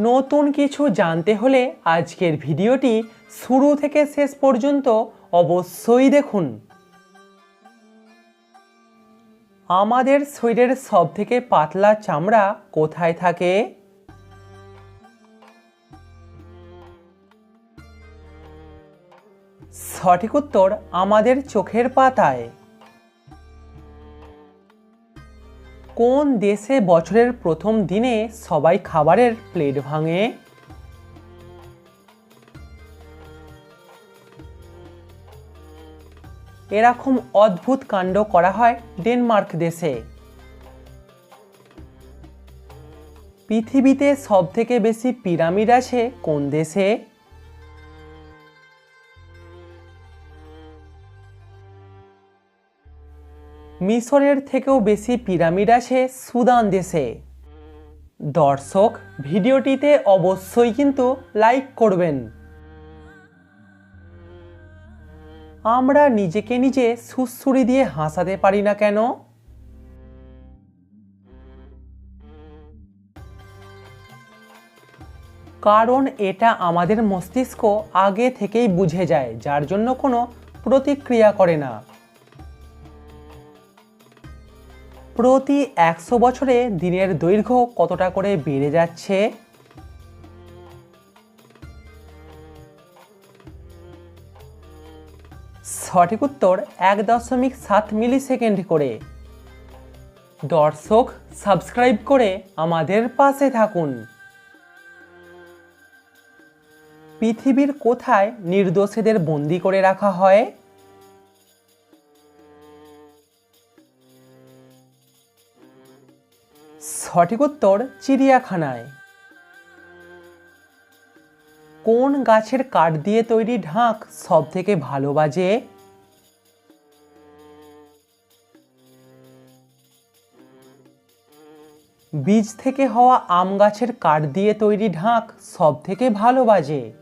নতুন কিছু জানতে হলে আজকের ভিডিওটি শুরু থেকে শেষ পর্যন্ত অবশ্যই দেখুন। আমাদের শরীরের সবথেকে পাতলা চামড়া কোথায় থাকে? সঠিক উত্তর আমাদের চোখের পাতায়। কোন দেশে বছরের প্রথম দিনে সবাই খাবারের প্লেট ভাঙে? এরকম অদ্ভুত কাণ্ড করা হয় ডেনমার্ক দেশে। পৃথিবীতে সবথেকে বেশি পিরামিড আছে কোন দেশে? মিশরের থেকেও বেশি পিরামিড আছে সুদান দেশে। দর্শক, ভিডিওটিতে অবশ্যই কিন্তু লাইক করবেন। আমরা নিজেকে নিজে সুসুরি দিয়ে হাসাতে পারি না কেন? কারণ এটা আমাদের মস্তিষ্ক আগে থেকেই বুঝে যায়, যার জন্য কোনো প্রতিক্রিয়া করে না। প্রতি একশো বছরে দিনের দৈর্ঘ্য কতটা করে বেড়ে যাচ্ছে? সঠিক উত্তর এক দশমিক সাত মিলি সেকেন্ড করে। দর্শক, সাবস্ক্রাইব করে আমাদের পাশে থাকুন। পৃথিবীর কোথায় নির্দোষীদের বন্দি করে রাখা হয়? সঠিক উত্তর চিড়িয়াখানায়। কোন গাছের কাঠ দিয়ে তৈরি ঢাক সব থেকে ভালো বাজে? বীজ থেকে হওয়া আম গাছের কাঠ দিয়ে তৈরি ঢাক সব থেকে ভালো বাজে?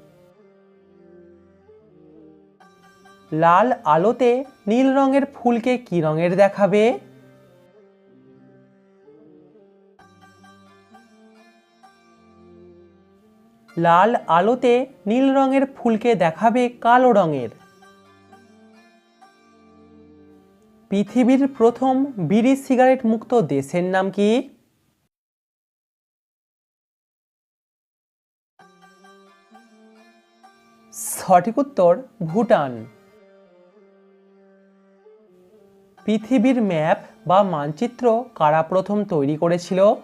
লাল আলোতে নীল রঙের ফুলকে কি রঙের দেখাবে? লাল আলোতে নীল রঙের ফুলকে দেখাবে কালো রঙের। পৃথিবীর প্রথম বিড়ি সিগারেট মুক্ত দেশের নাম কি? সঠিক উত্তর, ভুটান। পৃথিবীর ম্যাপ বা মানচিত্র কারা প্রথম তৈরি করেছিল?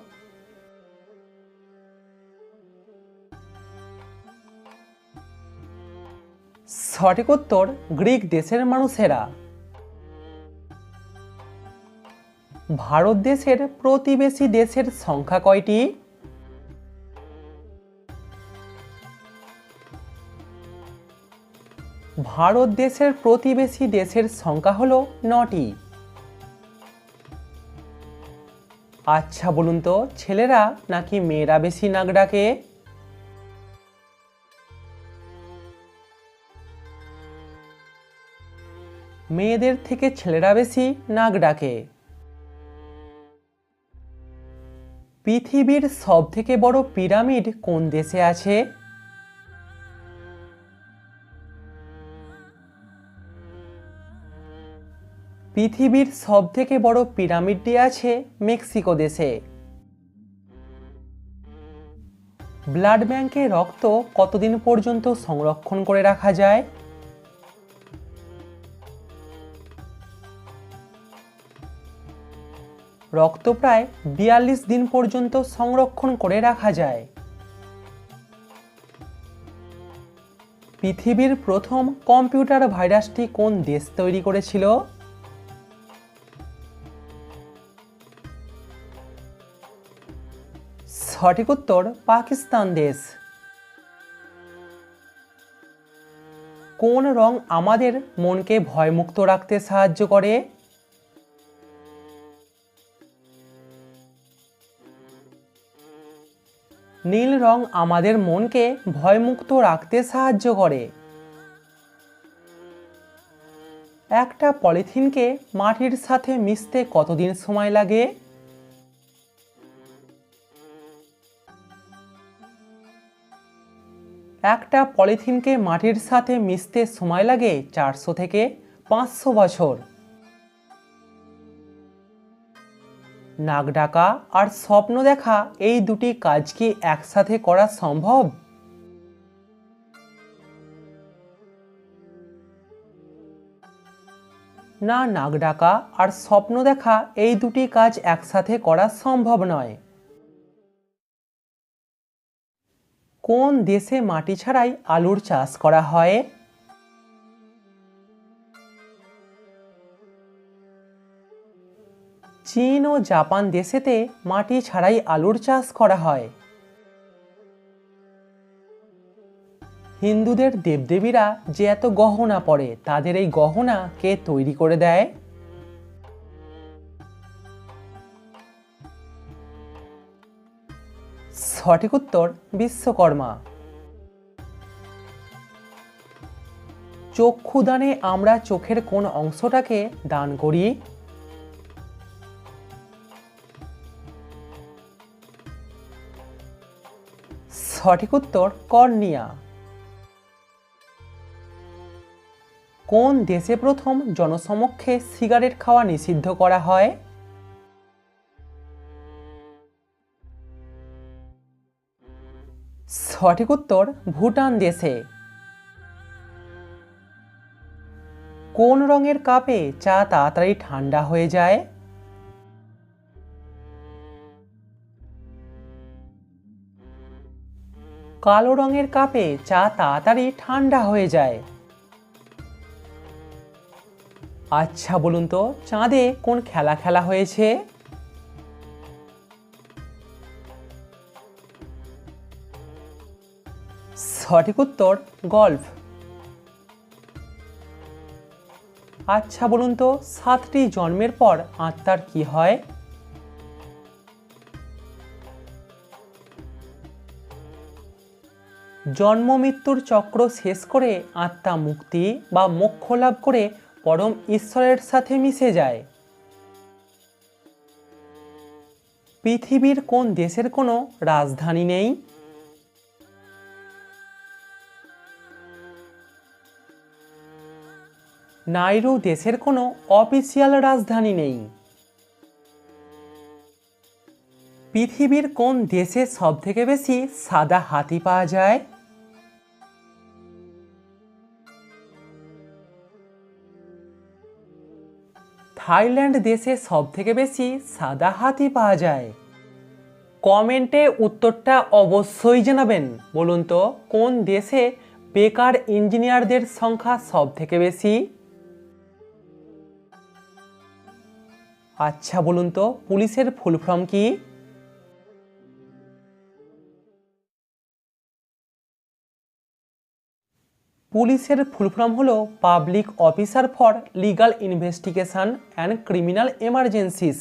সঠিক উত্তর গ্রিক দেশের মানুষেরা। ভারত দেশের প্রতিবেশী দেশের সংখ্যা কয়টি? ভারত দেশের প্রতিবেশী দেশের সংখ্যা হলো নটি। আচ্ছা বলুন তো, ছেলেরা নাকি মেয়েরা বেশি নাক ডাকে? মেয়েদের থেকে ছেলেরা বেশি নাক ডাকে। পৃথিবীর সব থেকে বড় পিরামিড কোন দেশে আছে? পৃথিবীর সব থেকে বড় পিরামিডটি আছে মেক্সিকো দেশে। ব্লাড ব্যাংকে রক্ত কতদিন পর্যন্ত সংরক্ষণ করে রাখা যায়? রক্ত প্রায় বিয়াল্লিশ দিন পর্যন্ত সংরক্ষণ করে রাখা যায়। পৃথিবীর প্রথম কম্পিউটার ভাইরাসটি কোন দেশ তৈরি করেছিল? সঠিক উত্তর, পাকিস্তান দেশ। কোন রং আমাদের মনকে ভয়মুক্ত রাখতে সাহায্য করে? নীল রং আমাদের মনকে ভয়মুক্ত রাখতে সাহায্য করে। একটা পলিথিনকে মাটির সাথে মিশতে কতদিন সময় লাগে? একটা পলিথিনকে মাটির সাথে মিশতে সময় লাগে চারশো থেকে পাঁচশো বছর। নাক ডাকা আর স্বপ্ন দেখা এই দুটি কাজ কি একসাথে করা সম্ভব? না নাক ডাকা আর স্বপ্ন দেখা এই দুটি কাজ একসাথে করা সম্ভব নয়। কোন দেশে মাটি ছাড়াই আলুর চাষ করা হয়? চীন ও জাপান দেশেতে মাটি ছাড়াই আলুর চাষ করা হয়। হিন্দুদের দেবদেবীরা যে এত গহনা পরে, তাদের এই গহনা কে তৈরি করে দেয়? সঠিক উত্তর, বিশ্বকর্মা। চক্ষুদানে আমরা চোখের কোন অংশটাকে দান করি? সঠিক উত্তর কর্নিয়া। কোন দেশে প্রথম জনসমক্ষে সিগারেট খাওয়া নিষিদ্ধ করা হয়? সঠিক উত্তর ভুটান দেশে। কোন রঙের কাপে চা তাড়াতাড়ি ঠান্ডা হয়ে যায়? কালো রঙের কাপে চা তাড়াতাড়ি ঠান্ডা হয়ে যায়। আচ্ছা বলুন তো, চাঁদে কোন খেলা খেলা হয়েছে? সঠিক উত্তর, গল্ফ। আচ্ছা বলুন তো, সাতটি জন্মের পর আত্মার কি হয়? জন্ম মৃত্যুর চক্র শেষ করে আত্মা মুক্তি বা মোক্ষ লাভ করে পরম ঈশ্বরের সাথে মিশে যায়। পৃথিবীর কোন দেশের কোনো রাজধানী নেই? নাইরু দেশের কোনো অফিসিয়াল রাজধানী নেই। পৃথিবীর কোন দেশে সব থেকে বেশি সাদা হাতি পাওয়া যায়? থাইল্যান্ড দেশে সব থেকে বেশি সাদা হাতি পাওয়া যায়। কমেন্টে উত্তরটা অবশ্যই জানাবেন। বলুন তো, কোন দেশে বেকার ইঞ্জিনিয়ারদের সংখ্যা সব থেকে বেশি? আচ্ছা বলুন তো, পুলিশের ফুল ফর্ম কি? পুলিশের ফুলফর্ম হলো public officer for legal investigation and criminal emergencies